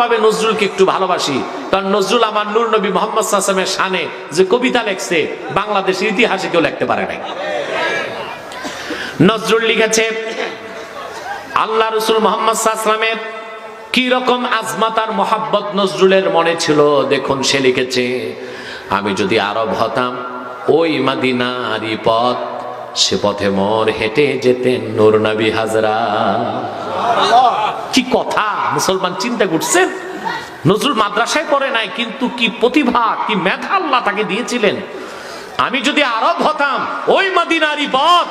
ভাবে নজরুলকে একটু ভালোবাসি। কারণ নজরুল আমার নূর নবী মোহাম্মদ সাসমের শানে যে কবিতা লেখছে, বাংলাদেশের ইতিহাসে কেউ লিখতে পারে নাই। নজরুল লিখেছে, আল্লাহ রসুল মোহাম্মদ সাহসালামের কি রকম আজমাত আর মোহাব্বত নজরুলের মনে ছিল, দেখুন সে লিখেছে, আমি যদি আরব হতাম, ওই মাদিনারি পথ, সে পথে মোর হেঁটে যেতেন নূর নবী হাজরা। কি কথা? মুসলমান চিন্তা করছেন? নজরুল মাদ্রাসায় পড়ে নাই, কিন্তু কি প্রতিভা, কি মেধা আল্লাহ তাকে দিয়েছিলেন? আমি যদি আরব হতাম, ওই মাদিনারি পথ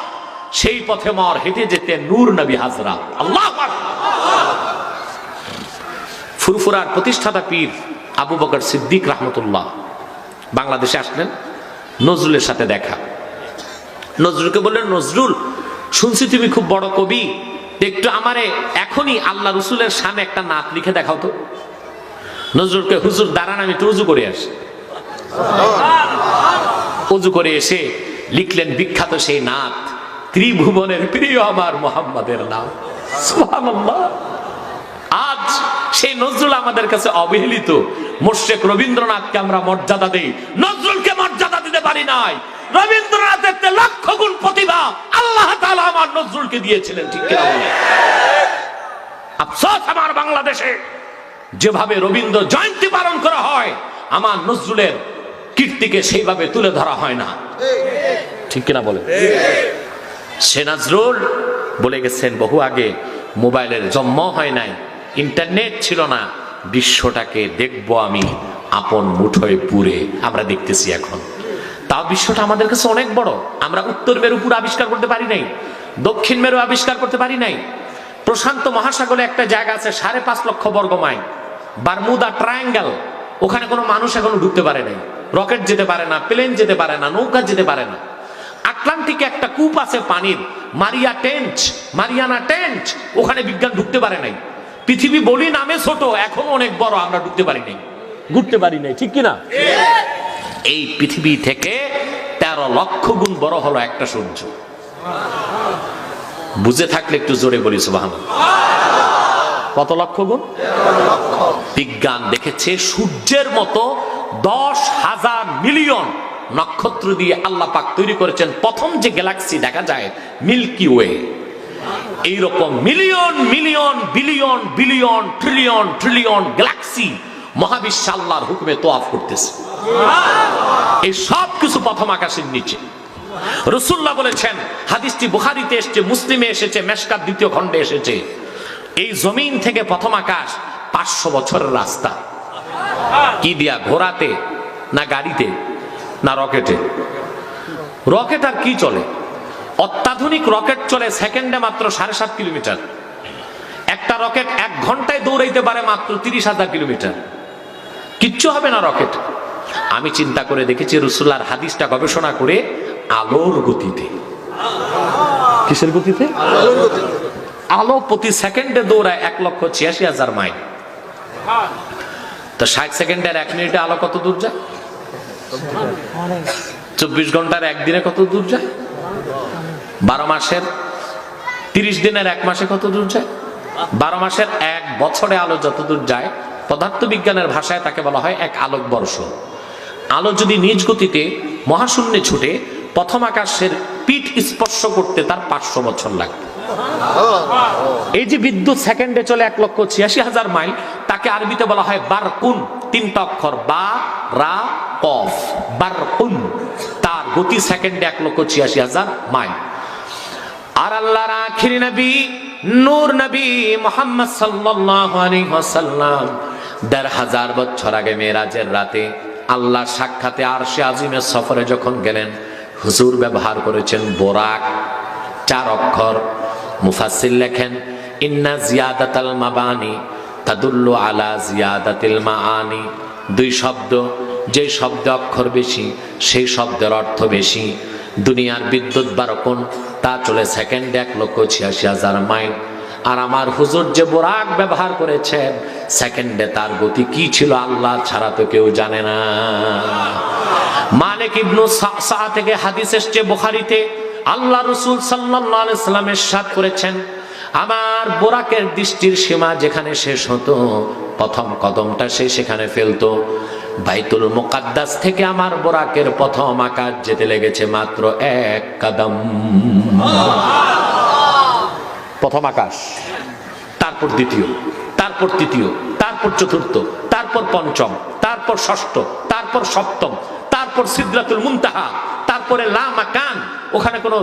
সেই পথে মর, হেঁটে যেতেন নূর নবী হাজরা। আল্লাহ ফুরফুরার প্রতিষ্ঠাতা পীর আবু বকর সিদ্দিক রহমতুল্লাহ বাংলাদেশে আসলেন, নজরুলের সাথে দেখা। নজরুলকে বললেন, নজরুল, শুনছি তুমি খুব বড় কবি। একটু আমারে এখনই আল্লাহ রসুলের সামনে একটা নাত লিখে দেখাও তো। নজরুলকে, হুজুর, দাঁড়ান, আমি একটু উজু করে আসি। উজু করে এসে লিখলেন বিখ্যাত সেই নাত, ত্রিভুবনের প্রিয় আমার মোহাম্মদের নাম। আজ সেই নজরুল আমাদের কাছে অবহেলিত, মোশেক রবীন্দ্রনাথকে আমরা মর্যাদা দেই। নজরুলকে মর্যাদা দিতে পারি নাই। রবীন্দ্রনাথের লক্ষ গুণ প্রতিভা আল্লাহ আমার নজরুলকে দিয়েছিলেন, ঠিক আফসোস আমার বাংলাদেশে, যেভাবে রবীন্দ্র জয়ন্তী পালন করা হয়, আমার নজরুলের কীর্তিকে সেইভাবে তুলে ধরা হয় না। ঠিক কিনা বলে সে নজরুল বলে গেছেন, বহু আগে মোবাইলের জন্ম হয় নাই, ইন্টারনেট ছিল না, বিশ্বটাকে দেখব আমি আপন মুঠোয় পুরে আমরা দেখতেছি এখন। তাও বিশ্বটা আমাদের কাছে অনেক বড়। আমরা উত্তর মেরু পুরো আবিষ্কার করতে পারি নাই দক্ষিণ মেরু আবিষ্কার করতে পারি নাই। প্রশান্ত মহাসাগরে একটা জায়গা আছে সাড়ে পাঁচ লক্ষ বর্গ মাইল বারমুদা ট্রায়াঙ্গেল। ওখানে কোনো মানুষ এখনও ঢুকতে পারে নাই। রকেট যেতে পারে না প্লেন যেতে পারে না নৌকা যেতে পারে না। আটলান্টিকে একটা কূপ আছে পানির মারিয়া টেন্ট মারিয়ানা টেন্ট ওখানে বিজ্ঞান ঢুকতে পারে নাই। পৃথিবী বলি নামে ছোট এখনও অনেক বড় আমরা ঢুকতে পারি নাই। ঘুরতে পারি নাই ঠিক কিনা? এই পৃথিবী থেকে তেরো লক্ষ গুণ বড় হলো একটা সূর্য। বুঝে থাকলে একটু জোরে বলি সুবাহ কত লক্ষ গুণ? বিজ্ঞান দেখেছে সূর্যের মতো দশ হাজার মিলিয়ন নক্ষত্র দিয়ে আল্লাহ পাক তৈরি করেছেন প্রথম যে গ্যালাক্সি দেখা যায়, মিল্কি ওয়ে। এইরকম million million, billion billion, trillion trillion galaxy মহাবিশ্ব আল্লাহর হুকুমে তোয়াফ করতেছে। এই সব কিছু প্রথম আকাশের নিচে। রসুল্লাহ বলেছেন, হাদিসটি বুখারিতে এসেছে, মুসলিমে এসেছে, মেশকার দ্বিতীয় খণ্ডে এসেছে। এই জমিন থেকে প্রথম আকাশ পাঁচশো বছরের রাস্তা। কি দিয়া ঘোড়াতে, না গাড়িতে, না রকেটে? রকেট আর কি চলে? অত্যাধুনিক রকেট চলে সেকেন্ডে মাত্র সাড়ে সাত কিলোমিটার। একটা রকেট এক ঘন্টায় দৌড়াইতে পারে মাত্র তিরিশ হাজার কিলোমিটার। কিচ্ছু হবে না রকেট। আমি চিন্তা করে দেখেছি রসুল্লার হাদিসটা গবেষণা করে আলোর গতিতে। কিসের গতিতে? আলো প্রতি সেকেন্ডে দৌড়ায় এক লক্ষ ছিয়াশি হাজার মাইল। তো ষাট সেকেন্ডের এক মিনিটে আলো কত দূর যায়? চব্বিশ ঘণ্টার একদিনে কত দূর যায়? বারো মাসের তিরিশ দিনের এক মাসে কত দূর যায়? বারো মাসের এক বছরে আলো যত দূর যায় পদার্থ বিজ্ঞানের ভাষায় তাকে বলা হয় এক আলোক বর্ষ আলো যদি নিজ গতিতে মহাশূন্যে ছুটে, প্রথম আকাশের পিঠ স্পর্শ করতে তার পাঁচশো বছর লাগবে। এই যে বিদ্যুৎ সেকেন্ডে চলে এক লক্ষ ছিয়াশি হাজার মাইল, তাকে আরবিতে বলা হয় বারকুন। তিনটা অক্ষর, বা, রা, কফ, বারকুন। তার গতি সেকেন্ডে এক লক্ষ ছিয়াশি হাজার মাইল। আর আল্লাহর আখিরি নবী, নূর নবী মোহাম্মদ সাল্লাল্লাহু আলাইহি ওয়াসাল্লাম, দেড় হাজার বছর আগে মেরাজের রাতে আল্লাহ সাক্ষাতে আরশে আজিমের সফরে যখন গেলেন, হুজুর ব্যবহার করেছেন বোরাক, চার অক্ষর। মুফাসসির লেখেন, ইন্না জিয়াদাতাল মাবানি তাদুল্লু আলা জিয়াদাতিল মাআনি। দুই শব্দ, যে শব্দে অক্ষর বেশি, সেই শব্দের অর্থ বেশি। দুনিয়ার বিদ্যুৎ বারকন তা চলে সেকেন্ডে এক লক্ষ ছিয়াশি হাজার মাইল। আর আমার হুজুর যে বোরাক ব্যবহার করেছেন, সেকেন্ডে তার গতি কি ছিল আল্লাহ ছাড়া তো কেউ জানে না। মালিক ইবনু সা থেকে হাদিস এসছে বুখারিতে, আল্লাহ রসুল সাল্লামের সাথ করেছেন, আমার বোরাকের দৃষ্টির সীমা যেখানে শেষ হতো, প্রথম কদমটা সে সেখানে ফেলতো। বাইতুল মুকাদ্দাস থেকে আমার বোরাকের প্রথম আকাশ যেতে লেগেছে মাত্র এক কদম। প্রথম আকাশ। তারপর দ্বিতীয়, তারপর তৃতীয়, তারপর চতুর্থ, তারপর পঞ্চম, তারপর ষষ্ঠ, তারপর সপ্তম, তারপর সিদ্ধাতুল মুনতাহা, তারপরে লা মাকান, ওখানে কোনো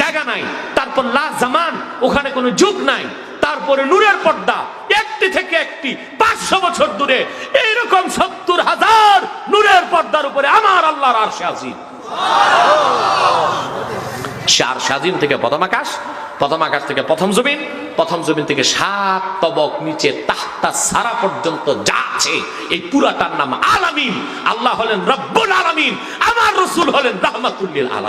জায়গা নাই। তারপর লা জামান, ওখানে কোনো যুগ নাই। তারপরে নূরের পর্দা, একটি থেকে একটি, পাঁচশো বছর দূরে। এইরকম সত্তর হাজার নূরের পর্দার উপরে আমার আল্লাহর আরশে আজিম। চার স্বাধীন থেকে প্রথম আকাশ প্রথম আকাশ থেকে প্রথম জমিন প্রথম জমিন থেকে সাত তবক নিচে তাহতা সারা পর্যন্ত যা আছে, এই পুরাটার নাম আলামিন। আল্লাহ হলেন রব্বুল আলামিন, আমার রসুল হলেন রাহমাতুল্লিল আলামিন।